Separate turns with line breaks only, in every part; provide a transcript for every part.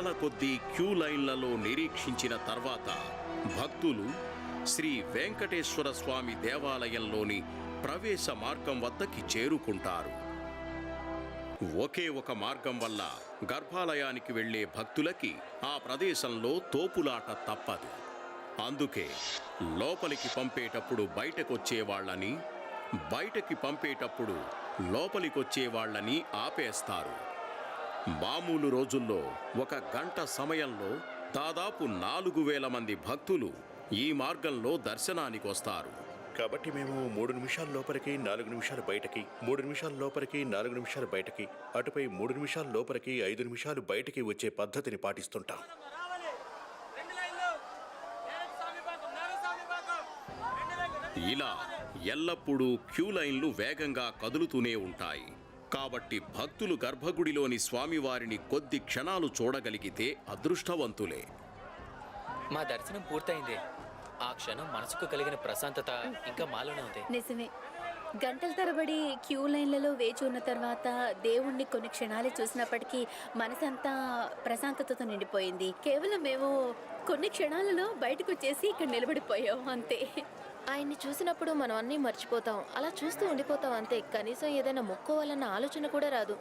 గంటల కొద్దీ క్యూ లైన్లలో నిరీక్షించిన తర్వాత భక్తులు శ్రీ వెంకటేశ్వర స్వామి దేవాలయంలోని ప్రవేశ మార్గం వద్దకి చేరుకుంటారు. ఒకే ఒక మార్గం వల్ల గర్భాలయానికి వెళ్ళే భక్తులకి ఆ ప్రదేశంలో తోపులాట తప్పదు. అందుకే లోపలికి పంపేటప్పుడు బయటకొచ్చే వాళ్ళని బయటకి పంపేటప్పుడు లోపలికొచ్చే వాళ్ళని ఆపేస్తారు. మామూలు రోజుల్లో ఒక గంట సమయంలో దాదాపు నాలుగు వేల మంది భక్తులు ఈ మార్గంలో దర్శనానికి వస్తారు
కాబట్టి మేము మూడు నిమిషాల లోపలికి నాలుగు నిమిషాలు బయటకి మూడు నిమిషాల లోపలికి నాలుగు నిమిషాలు బయటకి అటుపై మూడు నిమిషాల లోపలికి ఐదు నిమిషాలు బయటికి వచ్చే పద్ధతిని పాటిస్తుంటాం.
ఇలా ఎల్లప్పుడూ క్యూ లైన్లు వేగంగా కదులుతూనే ఉంటాయి. కాబట్టి భక్తులు గర్భగుడిలోని స్వామివారిని కొద్ది క్షణాలు చూడగలిగితే అదృష్టవంతులే.
మా దర్శనం పూర్తయింది. ఆ క్షణం మనసుకు కలిగిన ప్రశాంతత ఇంకా మాలోనే ఉంది.
నిజమే. గంటల తరబడి క్యూ లైన్లలో వేచి ఉన్న తర్వాత దేవుణ్ణి కొన్ని క్షణాలు చూసినప్పటికీ మనసంతా ప్రశాంతతతో నిండిపోయింది. కేవలం మేము కొన్ని క్షణాలలో బయటకు వచ్చేసి ఇక్కడ నిలబడిపోయాం అంతే.
ఆయన్ని చూసినప్పుడు మనం అన్నీ మర్చిపోతాం. అలా చూస్తూ ఉండిపోతాం అంతే. కనీసం ఏదైనా మొక్కోవాలన్న ఆలోచన కూడా రాదు.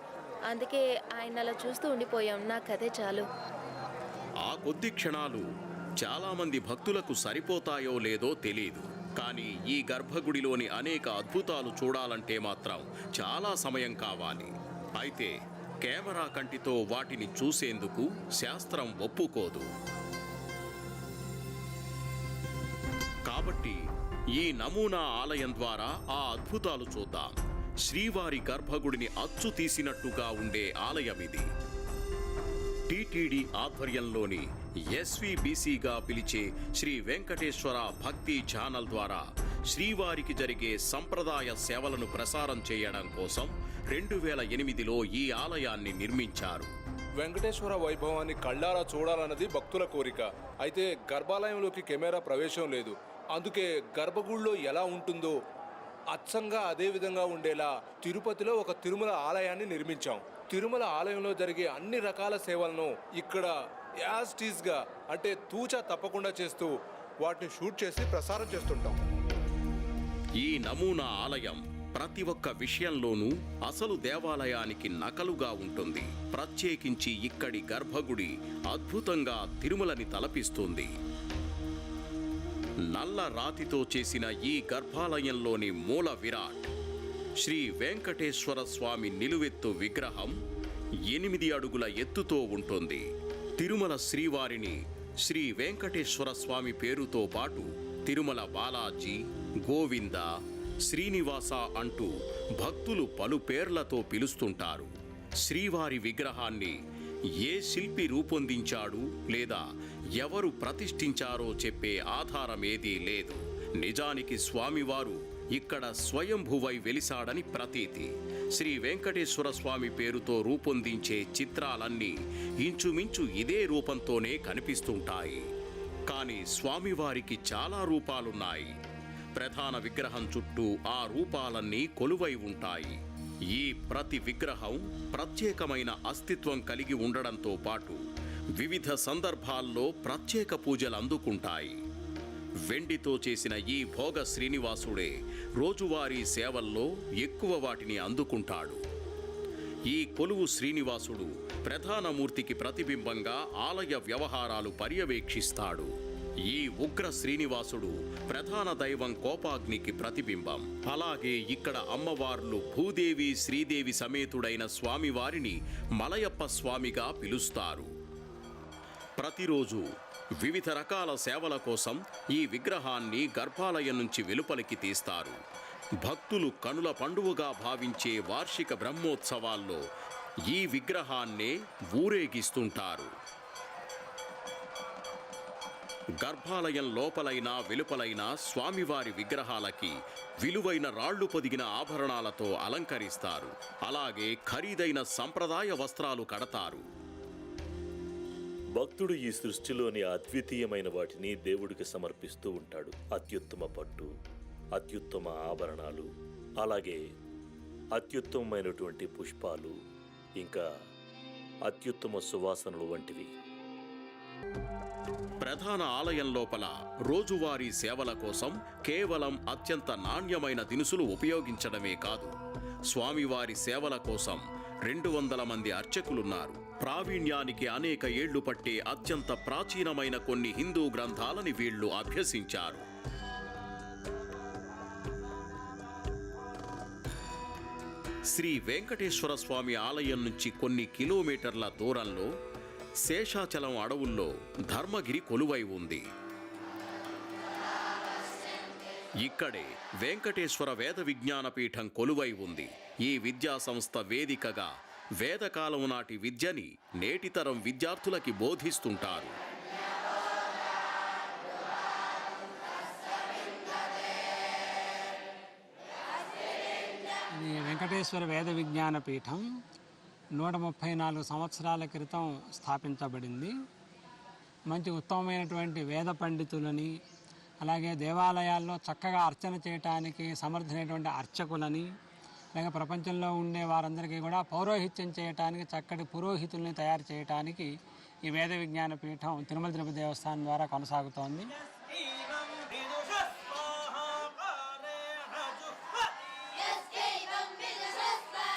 అందుకే ఆయన అలా చూస్తూ ఉండిపోయాం. నాకు అదే చాలు.
ఆ కొద్ది క్షణాలు చాలామంది భక్తులకు సరిపోతాయో లేదో తెలియదు కానీ ఈ గర్భగుడిలోని అనేక అద్భుతాలు చూడాలంటే మాత్రం చాలా సమయం కావాలి. అయితే కెమెరా కంటితో వాటిని చూసేందుకు శాస్త్రం ఒప్పుకోదు. కాబట్టి ఈ నమూనా ఆలయం ద్వారా ఆ అద్భుతాలు చూద్దాం. శ్రీవారి గర్భగుడిని అచ్చు తీసినట్టుగా ఉండే ఆలయం ఇది. టిటిడి ఆధ్వర్యంలోని ఎస్విబిసిగా పిలిచే శ్రీ వెంకటేశ్వర భక్తి ఛానల్ ద్వారా శ్రీవారికి జరిగే సంప్రదాయ సేవలను ప్రసారం చేయడం కోసం రెండు వేల ఎనిమిదిలో ఈ ఆలయాన్ని నిర్మించారు.
వెంకటేశ్వర వైభవాన్ని కళ్ళారా చూడాలన్నది భక్తుల కోరిక. అయితే గర్భాలయంలోకి కెమెరా ప్రవేశం లేదు. అందుకే గర్భగుడిలో ఎలా ఉంటుందో అచ్చంగా అదే విధంగా ఉండేలా తిరుపతిలో ఒక తిరుమల ఆలయాన్ని నిర్మించాం. తిరుమల ఆలయంలో జరిగే అన్ని రకాల సేవలను ఇక్కడ యాజ్టీస్గా అంటే తూచా తప్పకుండా చేస్తూ వాటిని షూట్ చేసి ప్రసారం చేస్తుంటాం.
ఈ నమూనా ఆలయం ప్రతి ఒక్క విషయంలోనూ అసలు దేవాలయానికి నకలుగా ఉంటుంది. ప్రత్యేకించి ఇక్కడి గర్భగుడి అద్భుతంగా తిరుమలని తలపిస్తుంది. నల్ల రాతితో చేసిన ఈ గర్భాలయంలోని మూల విరాట్ శ్రీ వెంకటేశ్వర స్వామి నిలువెత్తు విగ్రహం ఎనిమిది అడుగుల ఎత్తుతో ఉంటుంది. తిరుమల శ్రీవారిని శ్రీ వెంకటేశ్వర స్వామి పేరుతో పాటు తిరుమల బాలాజీ గోవింద శ్రీనివాస అంటూ భక్తులు పలు పేర్లతో పిలుస్తుంటారు. శ్రీవారి విగ్రహాన్ని ఏ శిల్పి రూపొందించాడు లేదా ఎవరు ప్రతిష్ఠించారో చెప్పే ఆధారం ఏదీ లేదు. నిజానికి స్వామివారు ఇక్కడ స్వయంభువై వెలిసాడని ప్రతీతి. శ్రీ వెంకటేశ్వర స్వామి పేరుతో రూపొందించే చిత్రాలన్నీ ఇంచుమించు ఇదే రూపంతోనే కనిపిస్తుంటాయి. కానీ స్వామివారికి చాలా రూపాలున్నాయి. ప్రధాన విగ్రహం చుట్టూ ఆ రూపాలన్నీ కొలువై ఉంటాయి. ఈ ప్రతి విగ్రహం ప్రత్యేకమైన అస్తిత్వం కలిగి ఉండడంతో పాటు వివిధ సందర్భాల్లో ప్రత్యేక పూజలు అందుకుంటాయి. వెండితో చేసిన ఈ భోగ శ్రీనివాసుడే రోజువారీ సేవల్లో ఎక్కువ వాటిని అందుకుంటాడు. ఈ కొలువు శ్రీనివాసుడు ప్రధాన మూర్తికి ప్రతిబింబంగా ఆలయ వ్యవహారాలు పర్యవేక్షిస్తాడు. ఈ ఉగ్ర శ్రీనివాసుడు ప్రధాన దైవం కోపాగ్నికి ప్రతిబింబం. అలాగే ఇక్కడ అమ్మవార్లు భూదేవి శ్రీదేవి సమేతుడైన స్వామివారిని మలయప్ప స్వామిగా పిలుస్తారు. ప్రతిరోజు వివిధ రకాల సేవల కోసం ఈ విగ్రహాన్ని గర్భాలయం నుంచి వెలుపలికి తీస్తారు. భక్తులు కనుల పండువగా భావించే వార్షిక బ్రహ్మోత్సవాల్లో ఈ విగ్రహాన్నే ఊరేగిస్తుంటారు. గర్భాలయం లోపలైన వెలుపలైన స్వామివారి విగ్రహాలకి విలువైన రాళ్ళు పొదిగిన ఆభరణాలతో అలంకరిస్తారు. అలాగే ఖరీదైన సంప్రదాయ వస్త్రాలు కడతారు.
భక్తుడు ఈ సృష్టిలోని అద్వితీయమైన వాటిని దేవుడికి సమర్పిస్తూ ఉంటాడు. అత్యుత్తమ పట్టు అత్యుత్తమ ఆభరణాలు అలాగే అత్యుత్తమమైనటువంటి పుష్పాలు ఇంకా అత్యుత్తమ సువాసనలు వంటివి.
ప్రధాన ఆలయం లోపల రోజువారీ సేవల కోసం కేవలం అత్యంత నాణ్యమైన దినుసులు ఉపయోగించడమే కాదు. స్వామివారి సేవల కోసం రెండు వందల మంది అర్చకులున్నారు. ప్రావీణ్యానికి అనేక ఏళ్ళు పట్టే అత్యంత ప్రాచీనమైన కొన్ని హిందూ గ్రంథాలని వీళ్ళు అభ్యసించారు. శ్రీ వెంకటేశ్వర స్వామి ఆలయం నుంచి కొన్ని కిలోమీటర్ల దూరంలో శేషాచలం అడవుల్లో ధర్మగిరి కొలువై ఉంది. ఇక్కడే వెంకటేశ్వర వేద విజ్ఞాన పీఠం కొలువై ఉంది. ఈ విద్యా సంస్థ వేదికగా వేదకాలం నాటి విద్యని నేటితరం విద్యార్థులకి బోధిస్తుంటారు.
వెంకటేశ్వర వేద విజ్ఞాన పీఠం నూట ముప్పై నాలుగు సంవత్సరాల క్రితం స్థాపించబడింది. మంచి ఉత్తమమైనటువంటి వేద పండితులని అలాగే దేవాలయాల్లో చక్కగా అర్చన చేయటానికి సమర్థమైనటువంటి అర్చకులని అలాగే ప్రపంచంలో ఉండే వారందరికీ కూడా పౌరోహిత్యం చేయటానికి చక్కటి పురోహితుల్ని తయారు చేయటానికి ఈ వేద విజ్ఞాన పీఠం తిరుమల తిరుపతి దేవస్థానం ద్వారా కొనసాగుతోంది.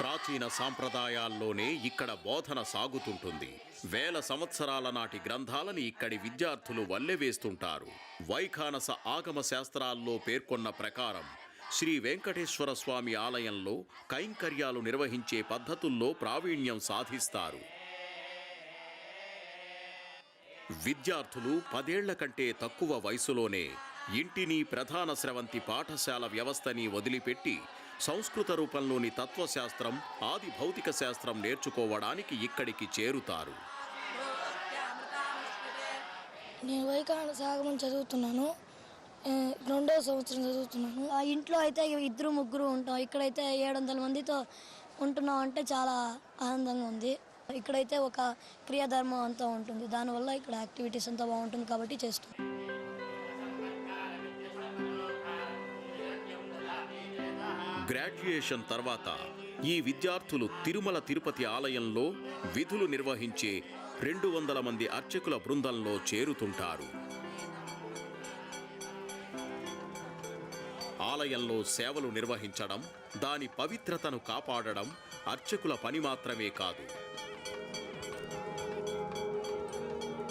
ప్రాచీన సాంప్రదాయాల్లోనే ఇక్కడ బోధన సాగుతుంటుంది. వేల సంవత్సరాల నాటి గ్రంథాలని ఇక్కడి విద్యార్థులు వల్లెవేస్తుంటారు వైఖానస ఆగమ శాస్త్రాల్లో పేర్కొన్న ప్రకారం శ్రీ వెంకటేశ్వర స్వామి ఆలయంలో కైంకర్యాలు నిర్వహించే పద్ధతుల్లో ప్రావీణ్యం సాధిస్తారు. విద్యార్థులు పదేళ్ళ కంటే తక్కువ వయసులోనే ఇంటిని ప్రధాన స్రవంతి పాఠశాల వ్యవస్థని వదిలిపెట్టి సంస్కృత రూపంలోని తత్వశాస్త్రం ఆది భౌతిక శాస్త్రం నేర్చుకోవడానికి ఇక్కడికి చేరుతారు.
నేను వైకాన సాగమని చదువుతున్నాను. రెండో సంవత్సరం చదువుతున్నాను.
ఆ ఇంట్లో అయితే ఇద్దరు ముగ్గురు ఉంటాం. ఇక్కడైతే ఏడు వందల మందితో ఉంటున్నాం అంటే చాలా ఆనందంగా ఉంది. ఇక్కడైతే ఒక క్రియాధర్మం అంతా ఉంటుంది. దానివల్ల ఇక్కడ యాక్టివిటీస్ అంతా బాగుంటుంది కాబట్టి చేస్తాం
గ్రాడ్యుయేషన్ తర్వాత ఈ విద్యార్థులు తిరుమల తిరుపతి ఆలయంలో విధులు నిర్వహించే రెండు వందల మంది అర్చకుల బృందంలో చేరుతుంటారు. ఆలయంలో సేవలు నిర్వహించడం దాని పవిత్రతను కాపాడడం అర్చకుల పని మాత్రమే కాదు.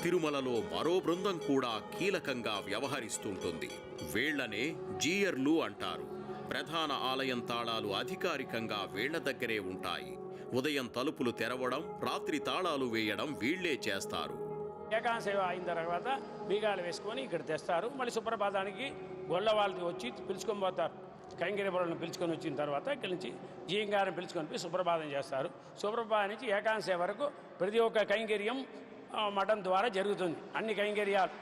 తిరుమలలో మరో బృందం కూడా కీలకంగా వ్యవహరిస్తుంటుంది. వీళ్ళనే జీయర్లు అంటారు. ప్రధాన ఆలయం తాళాలు అధికారికంగా వీళ్ళ దగ్గరే ఉంటాయి. ఉదయం తలుపులు తెరవడం రాత్రి తాళాలు వేయడం వీళ్ళే చేస్తారు.
ఏకాంత సేవ అయిన తర్వాత బీగాలు వేసుకొని ఇక్కడ తెస్తారు. మళ్ళీ సుప్రభాతానికి గొల్ల వాళ్ళకి వచ్చి పిలుచుకొని పోతారు. బరులను పిలుచుకొని వచ్చిన తర్వాత ఇక్కడి నుంచి జీయంగారం పిలుచుకొని పోయి సుప్రభాతం చేస్తారు. సుప్రభాతం నుంచి ఏకాంత సేవ వరకు ప్రతి ఒక్క కైంకర్యం ఆ, మఠం ద్వారా జరుగుతుంది. అన్ని కైంకర్యాలు.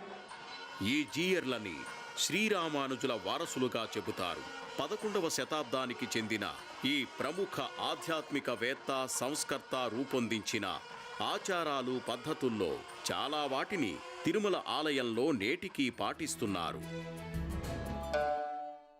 ఈ జీయర్లని శ్రీరామానుజుల వారసులుగా చెబుతారు. పదకొండవ శతాబ్దానికి చెందిన ఈ ప్రముఖ ఆధ్యాత్మికవేత్త సంస్కర్త రూపొందించిన ఆచారాలు పద్ధతుల్లో చాలా వాటిని తిరుమల ఆలయంలో నేటికీ పాటిస్తున్నారు.